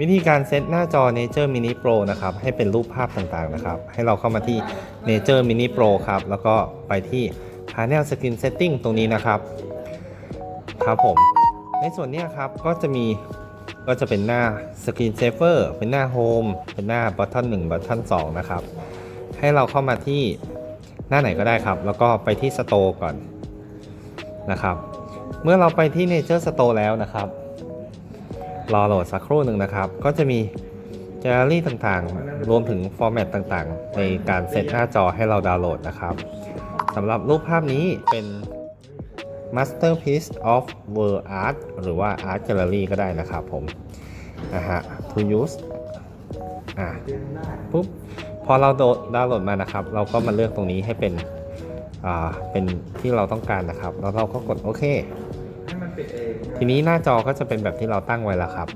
วิธีการเซตหน้าจอ Nature Mini Pro นะครับ ให้เป็นรูปภาพต่างๆนะครับ ให้เราเข้ามาที่ Nature Mini Pro ครับ แล้วก็ไปที่ Panel Screen Setting ตรงนี้นะครับ ครับผม ในส่วนนี้ครับ ก็จะมี ก็จะเป็นหน้า Screen Saver เป็นหน้า Home เป็นหน้า Button 1 Button 2 นะครับ ให้เราเข้ามาที่หน้าไหนก็ได้ครับ แล้วก็ไปที่ Store ก่อนนะครับ เมื่อเราไปที่ Nature Store แล้วนะครับ รอโหลดสักครู่หนึ่งนะครับ ก็จะมีแกลเลอรี่ต่างๆ รวมถึงฟอร์แมตต่างๆ ในการเซตหน้าจอให้เราดาวน์โหลดนะครับสำหรับรูปภาพนี้เป็น Masterpiece of World Art หรือว่า Art Gallery ก็ได้นะครับผมนะฮะ to use อะปุ๊บ พอเราโดดาวน์โหลดมานะครับ เราก็มาเลือกตรงนี้ให้เป็น อ่า เป็นที่เราต้องการนะครับ แล้วเราก็กดโอเค ทีนี้หน้าจอก็จะเป็นแบบที่เราตั้งไว้แล้วครับ